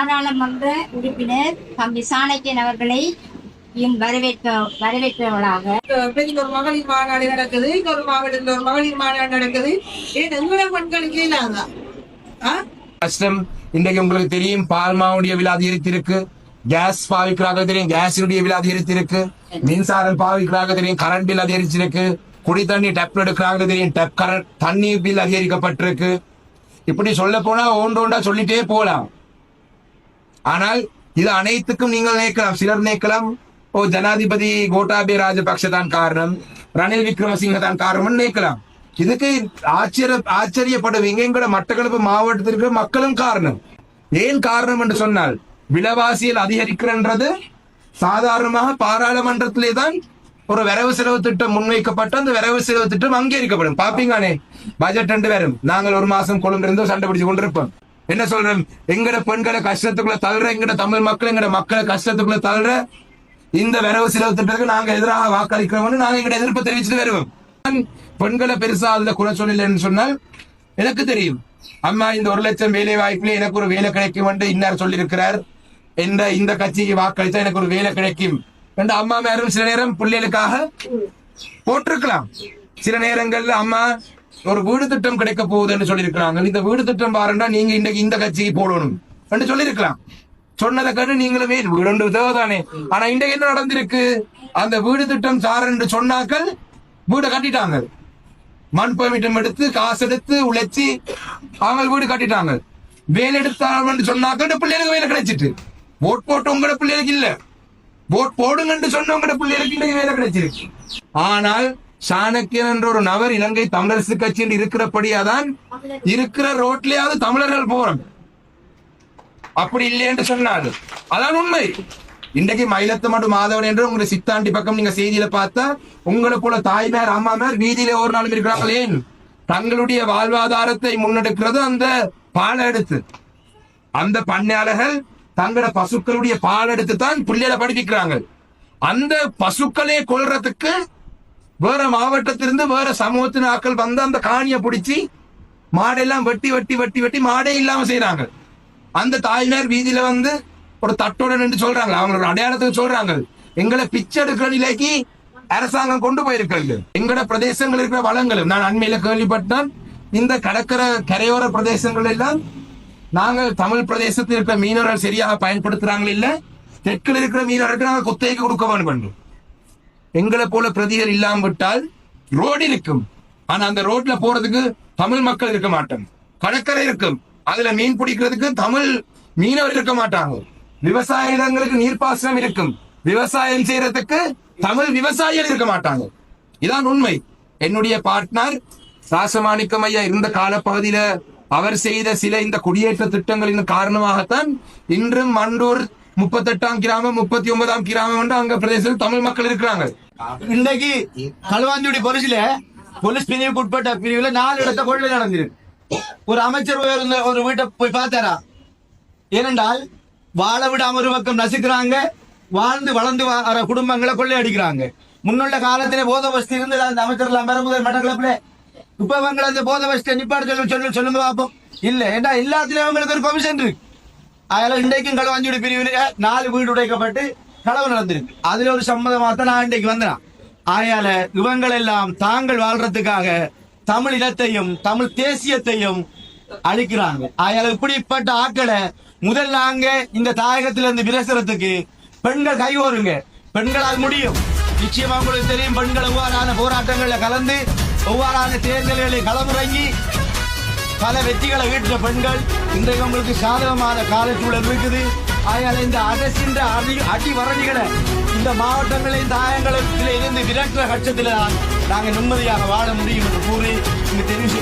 பாராளுமன்ற உறுப்பினர் தம்பி சாணக்கியன் அவர்களை வரவேற்க ஒரு மகளிர் மாநாடு நடக்குது மாவட்டத்துல ஒரு மகளிர் மாநாடு நடக்குது. ஏன் எங்களை பெண்களுக்கு இல்லாதா? ஆ? கஷ்டம். இன்றைக்கு உங்களுக்கு தெரியும் பால்மாவுடைய விலை அதிகரித்திருக்கு. கேஸ் பாவிக்கிறாங்க தெரியும் கேஸினுடைய விலை அதிகரித்திருக்கு. மின்சாரம் பாவிக்கிறாங்க தெரியும் கரண்ட் பில் அதிகரிச்சிருக்கு. குடி தண்ணி டெப் எடுக்கிறாங்க தெரியும் டெப் கரண்ட் தண்ணி பில் அதிகரிக்கப்பட்டிருக்கு. இப்படி சொல்ல போனா ஒன்று ஒன்றா சொல்லிட்டே போலாம் ஆனால் இது அனைத்துக்கும் நீங்கள் நினைக்கலாம் சிலர் நினைக்கலாம் ஓ ஜனாதிபதி கோட்டாபே ராஜபக்ஷ தான் காரணம் ரணில் விக்ரமசிங்க தான் காரணம் நினைக்கலாம் இதுக்கு ஆச்சரிய ஆச்சரியப்படுவீங்க எங்களோட மட்டக்களப்பு மாவட்டத்திற்கு மக்களும் காரணம். ஏன் காரணம் என்று சொன்னால் விலைவாசியில் அதிகரிக்கிறன்றது சாதாரணமாக பாராளுமன்றத்திலே தான் ஒரு வரவு செலவு திட்டம் முன்வைக்கப்பட்டு அந்த வரவு செலவு திட்டம் அங்கீகரிக்கப்படும். பாப்பீங்கானே பட்ஜெட் ரெண்டு வரும் நாங்கள் ஒரு மாசம் கொழும்பு இருந்து சண்டை பிடிச்சு கொண்டிருப்போம். என்ன சொல்றேன்? எங்கட பெண்களை கஷ்டத்துக்குள்ள தள்ளுற எங்கட தமிழ் மக்கள் எங்கட மக்களை கஷ்டத்துக்குள்ள தள்ளுற இந்த வரவு செலவு திட்டத்துக்கு நாங்க எதிராக வாக்களிக்கிறோம்னு நாங்க எங்கட எதிர்ப்பு தெரிவிச்சுட்டு வருவோம். பெண்களை பெருசா அதுல குறை சொல்லலைன்னு சொன்னால் எனக்கு தெரியும். அம்மா இந்த ஒரு லட்சம் வேலை வாய்ப்புல எனக்கு ஒரு வேலை கிடைக்கும் என்று இன்னார் சொல்லியிருக்கிறார். எந்த இந்த கட்சிக்கு வாக்களித்தா எனக்கு ஒரு வேலை கிடைக்கும். என்று அம்மா மேலும் சில நேரம் பிள்ளைகளுக்காக போட்டிருக்கலாம். சில நேரங்கள்ல அம்மா ஒரு வீடு திட்டம் கிடைக்க போகுதுன்னு சொல்லியிருக்கிறாங்க. இந்த வீடு திட்டம் பாருண்டா நீங்க இன்னைக்கு இந்த கட்சிக்கு போடணும் என்று சொல்லியிருக்கலாம். சொன்னதை கேட்டு நீங்களுமே வீடு தேவைதானே ஆனா இன்றைக்கு என்ன நடந்திருக்கு? அந்த வீடு திட்டம் சார் என்று சொன்னாக்கள் வீடை கட்டிட்டாங்க. மண் பெர்மிட்டம் எடுத்து காசு எடுத்து உழைச்சி அவங்க வீடு கட்டிட்டாங்க. வேலை எடுத்தாங்கன்னு சொன்னாக்க பிள்ளைகளுக்கு வேலை கிடைச்சிட்டு. ஓட் போட்டு உங்களோட பிள்ளைகளுக்கு இல்ல. ஓட் போடுங்கன்னு சொன்னவங்க பிள்ளைகளுக்கு இன்னைக்கு வேலை கிடைச்சிருக்கு. ஆனால் சாணக்கியன் என்ற ஒரு நபர் இலங்கை தமிழரசு கட்சியில் இருக்கிறபடியாதான் இருக்கிற ரோட்லயாவது தமிழர்கள் போறோம். அப்படி இல்லை என்று சொன்னார் அதான் உண்மை. இன்றைக்கு மயிலத்து மட்டும் மாதவன் என்று உங்களை சித்தாண்டி பக்கம் நீங்க செய்தியில பார்த்தா உங்களை போல தாய்மார் அம்மாமார் வீதியில ஒரு நாளும் இருக்கிறார்கள். தங்களுடைய வாழ்வாதாரத்தை முன்னெடுக்கிறது அந்த பாலை எடுத்து அந்த பண்ணையாளர்கள் தங்களோட பசுக்களுடைய பால் எடுத்து தான் பிள்ளைகளை படிப்பிக்கிறாங்க. அந்த பசுக்களே கொல்றதுக்கு வேற மாவட்டத்திலிருந்து வேற சமூகத்தின் ஆட்கள் வந்து அந்த காணியை பிடிச்சி மாடெல்லாம் வெட்டி வெட்டி வெட்டி வெட்டி மாடே இல்லாம செய்யறாங்க அந்த தாய்மார் வீதியில வந்து ஒரு தட்டோட நின்று சொல்றாங்க. அவங்களோட அடையாளத்துக்கு சொல்றாங்க. எங்களை பிச்சை எடுக்கிற நிலைக்கு அரசாங்கம் கொண்டு போயிருக்கிறது. எங்களோட பிரதேசங்கள் இருக்கிற வளங்களும் நான் அண்மையில கேள்விப்பட்டான். இந்த கடற்கரை கரையோர பிரதேசங்கள் எல்லாம் நாங்கள் தமிழ் பிரதேசத்தில் இருக்கிற மீனவர்கள் சரியாக பயன்படுத்துறாங்க இல்ல தெற்கில் இருக்கிற மீனவர்களுக்கு நாங்கள் குத்தகைக்கு கொடுக்க வேண்டும் எங்களை போல பிரதிகள் இல்லாம விட்டால் ரோடு இருக்கும். ஆனா அந்த ரோட்ல போறதுக்கு தமிழ் மக்கள் இருக்க மாட்டோம் கடற்கரை இருக்கும். அதுல மீன் பிடிக்கிறதுக்கு தமிழ் மீனவர் இருக்க மாட்டாங்க. விவசாய இடங்களுக்கு நீர்ப்பாசனம் இருக்கும். விவசாயம் செய்யறதுக்கு தமிழ் விவசாயிகள் இருக்க மாட்டாங்க. இதான் உண்மை. என்னுடைய பார்ட்னர் ராசமாணிக்கம் ஐயா இருந்த காலப்பகுதியில அவர் செய்த சில இந்த குடியேற்ற திட்டங்களின் காரணமாகத்தான் இன்றும் மண்டூர் முப்பத்தெட்டாம் கிராமம் முப்பத்தி ஒன்பதாம் கிராமம் அங்க பிரதேசத்தில் தமிழ் மக்கள் இருக்கிறாங்க. இன்னைக்கு களுவாஞ்சுடி போலீஸ்ல போலீஸ் பிரிவுக்கு உட்பட்ட பிரிவுல நாலு இடத்த கொள்ளை நடந்திருக்கு. ஒரு அமைச்சர் போய் இருந்த ஒரு வீட்டை போய் பார்த்தாரா? ஏனென்றால் வாழ விடாம ஒரு பக்கம் நசுக்கிறாங்க வாழ்ந்து வளர்ந்து வர குடும்பங்களை கொள்ளை அடிக்கிறாங்க. முன்னுள்ள காலத்திலே போத வசதி இருந்தது அந்த அமைச்சர்லாம் பெறமுதல் மட்டக்களப்பில்? இப்ப அவங்க அந்த போத வசதியை நிப்பாடு சொல்லி சொல்லு சொல்லுங்க பார்ப்போம். இல்ல ஏன்னா எல்லாத்துலயும் அவங்களுக்கு ஒரு கமிஷன் இருக்கு. அதில் இன்றைக்கும் களவாஞ்சுடி பிரிவில் நாலு வீடு உடைக்கப்பட்டு களவு நடந்திருக்கு அதுல ஒரு சம்மதமாக தான் நான் இன்றைக்கு வந்தேன் ஆயால இவங்கள் எல்லாம் தாங்கள் வாழ்றதுக்காக தமிழ் இனத்தையும் தமிழ் தேசியத்தையும் அழிக்கிறாங்க ஆயால இப்படிப்பட்ட ஆட்களை முதல் நாங்க இந்த தாயகத்திலிருந்து விரசுறதுக்கு பெண்கள் கைகோருங்க பெண்களால் முடியும் நிச்சயமா உங்களுக்கு தெரியும் பெண்கள் ஒவ்வாறான போராட்டங்களில் கலந்து ஒவ்வாறான தேர்தல்களில் களமிறங்கி பல வெற்றிகளை ஈட்ட பெண்கள் இன்றைக்கு உங்களுக்கு சாதகமான காலச்சூழல் இருக்குது. அதனால் இந்த அரசின் அடி அடி வரணிகளை இந்த மாவட்டங்களின் தாயங்களில் இருந்து விரட்டுற கட்சத்தில் தான் நாங்கள் நிம்மதியாக வாழ முடியும் என்று கூறி இங்கு தெரிவிச்சு